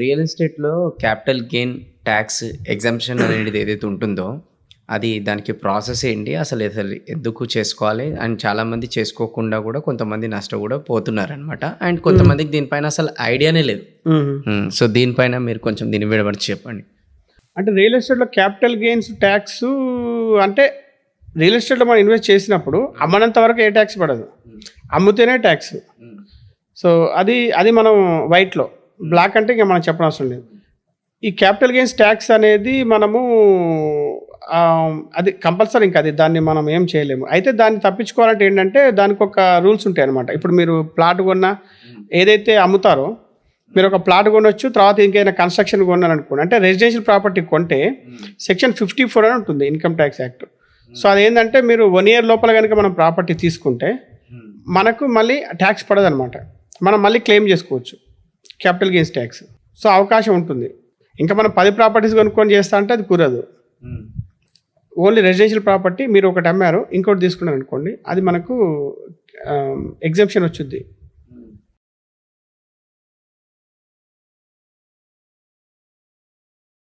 Real ఎస్టేట్లో capital gain tax exemption అనేది ఏదైతే ఉంటుందో అది దానికి ప్రాసెస్ ఏంటి అసలు అసలు ఎందుకు చేసుకోవాలి అండ్ చాలామంది చేసుకోకుండా కూడా కొంతమంది నష్టం కూడా పోతున్నారు అనమాట అండ్ కొంతమందికి దీనిపైన అసలు ఐడియానే లేదు. సో దీనిపైన మీరు కొంచెం దీన్ని విడబడి చెప్పండి. అంటే రియల్ ఎస్టేట్లో క్యాపిటల్ గెయిన్స్ ట్యాక్స్ అంటే రియల్ ఎస్టేట్లో మనం ఇన్వెస్ట్ చేసినప్పుడు అమ్మనంత వరకు ఏ ట్యాక్స్ పడదు. అమ్ముతేనే ట్యాక్స్. సో అది అది మనం వైట్లో బ్లాక్ అంటే ఇంకా మనం చెప్పనవసరం లేదు. ఈ క్యాపిటల్ గెయిన్స్ ట్యాక్స్ అనేది మనము అది కంపల్సరీ ఇంకా అది దాన్ని మనం ఏం చేయలేము. అయితే దాన్ని తప్పించుకోవాలంటే ఏంటంటే దానికి ఒక రూల్స్ ఉంటాయి అనమాట ఇప్పుడు మీరు ప్లాట్ కొన్నా ఏదైతే అమ్ముతారో మీరు ఒక ప్లాట్ కొనొచ్చు తర్వాత ఇంకేదైనా కన్స్ట్రక్షన్ కొన్నారు అనుకోండి అంటే రెసిడెన్షియల్ ప్రాపర్టీ కొంటే సెక్షన్ ఫిఫ్టీ ఫోర్ అని ఉంటుంది ఇన్కమ్ ట్యాక్స్ యాక్ట్ సో అదేంటంటే మీరు వన్ ఇయర్ లోపల కనుక మనం ప్రాపర్టీ తీసుకుంటే మనకు మళ్ళీ ట్యాక్స్ పడదనమాట మనం మళ్ళీ క్లెయిమ్ చేసుకోవచ్చు. Capital gains tax. సో అవకాశం ఉంటుంది. ఇంకా మనం పది ప్రాపర్టీస్ కొనుక్కొని చేస్తా అంటే అది కుదరదు. ఓన్లీ రెసిడెన్షియల్ ప్రాపర్టీ మీరు ఒకటి అమ్మారు ఇంకోటి తీసుకున్నారు అనుకోండి అది మనకు ఎగ్జామ్షన్ వచ్చుద్ది.